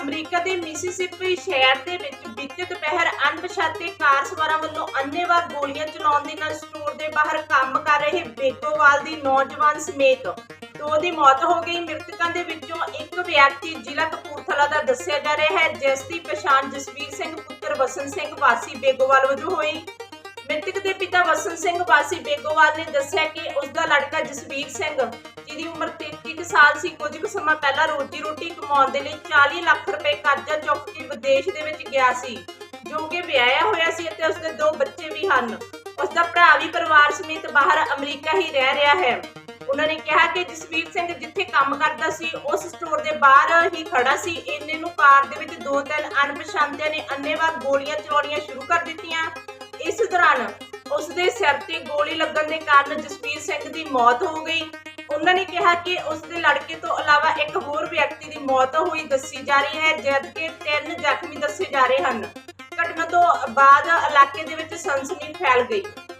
America ਦੇ Mississippi ਸ਼ਹਿਰ ਦੇ ਵਿੱਚ ਬੀਤੇ ਦੁਪਹਿਰ ਅਣਪਛਾਤੇ ਕਾਰ ਸਵਾਰਾਂ ਵੱਲੋਂ ਅੰਨ੍ਹੇਵਾਹ ਗੋਲੀਆਂ ਚਲਾਉਣ ਦੇ ਨਾਲ ਸਟੋਰ ਦੇ ਬਾਹਰ ਕੰਮ ਕਰ ਰਹੇ ਬੇਗੋਵਾਲ ਦੀ ਨੌਜਵਾਨ ਸਮੇਤ ਦੋ ਦੀ ਮੌਤ ਹੋ ਗਈ। ਮ੍ਰਿਤਕਾਂ ਦੇ ਵਿੱਚੋਂ ਇੱਕ ਵਿਅਕਤੀ ਜ਼ਿਲ੍ਹਾ ਕਪੂਰਥਲਾ ਦਾ ਦੱਸਿਆ ਜਾ ਰਿਹਾ ਹੈ, ਜਿਸ ਦੀ ਪਛਾਣ ਜਸਵੀਰ ਸਿੰਘ, ਪੁੱਤਰ ਵਸਨ ਸਿੰਘ, ਵਾਸੀ ਬੇਗੋਵਾਲ ਵਜੋਂ ਹੋਈ। ਮ੍ਰਿਤਕ ਦੇ ਪਿਤਾ ਵਸਨ ਸਿੰਘ, ਵਾਸੀ ਬੇਗੋਵਾਲ ਨੇ ਦੱਸਿਆ ਕਿ ਉਸ ਦਾ ਲੜਕਾ ਜਸਵੀਰ ਸਿੰਘ ਦੀ ਉਮਰ 33 ਕੁ ਸਾਲ ਸੀ। ਕੁਝ ਕੁ ਸਮਾਂ ਪਹਿਲਾਂ ਰੋਜੀ ਰੋਟੀ ਕਮਾਉਣ ਦੇ ਲਈ 40 ਲੱਖ ਰੁਪਏ ਕਰਜ਼ਾ ਚੁੱਕ ਕੇ ਵਿਦੇਸ਼ ਦੇ ਵਿੱਚ ਗਿਆ ਸੀ, ਜੋ ਕਿ ਵਿਆਹਿਆ ਹੋਇਆ ਸੀ ਅਤੇ ਉਸਦੇ ਦੋ ਬੱਚੇ ਵੀ ਹਨ। ਉਸ ਦਾ ਭਰਾ ਵੀ ਪਰਿਵਾਰ ਸਮੇਤ ਬਾਹਰ ਅਮਰੀਕਾ ਹੀ ਰਹਿ ਰਿਹਾ ਹੈ। ਉਹਨਾਂ ਨੇ ਕਿਹਾ ਕਿ ਜਸਵੀਰ ਸਿੰਘ ਜਿੱਥੇ ਕੰਮ ਕਰਦਾ ਸੀ, ਉਸ ਸਟੋਰ ਦੇ ਬਾਹਰ ਹੀ ਖੜਾ ਸੀ। ਇੰਨੇ ਨੂੰ ਕਾਰ ਦੇ ਵਿੱਚ ਦੋ ਤਿੰਨ ਅਣਪਛਾਤਿਆਂ ਨੇ ਅੰਨੇਵਾਹ ਗੋਲੀਆਂ ਚਲਾਉਣੀਆਂ ਸ਼ੁਰੂ ਕਰ ਦਿੱਤੀਆਂ। ਇਸ ਦੌਰਾਨ ਉਸ ਦੇ ਸਿਰ ਤੇ ਗੋਲੀ ਲੱਗਣ ਦੇ ਕਾਰਨ ਜਸਵੀਰ ਸਿੰਘ ਦੀ ਮੌਤ ਹੋ ਗਈ। ਉਹਨਾਂ ਨੇ ਕਿਹਾ ਕਿ ਉਸ ਦੇ ਲੜਕੇ ਤੋਂ ਇਲਾਵਾ ਇੱਕ ਹੋਰ ਵਿਅਕਤੀ ਦੀ ਮੌਤ ਹੋਈ ਦੱਸੀ ਜਾ ਰਹੀ ਹੈ ਜਦਕਿ ਤਿੰਨ ਜ਼ਖਮੀ ਦੱਸੇ ਜਾ ਰਹੇ ਹਨ। ਘਟਨਾ ਤੋਂ ਬਾਅਦ ਇਲਾਕੇ ਦੇ ਵਿੱਚ ਸਨਸਨੀ ਫੈਲ ਗਈ।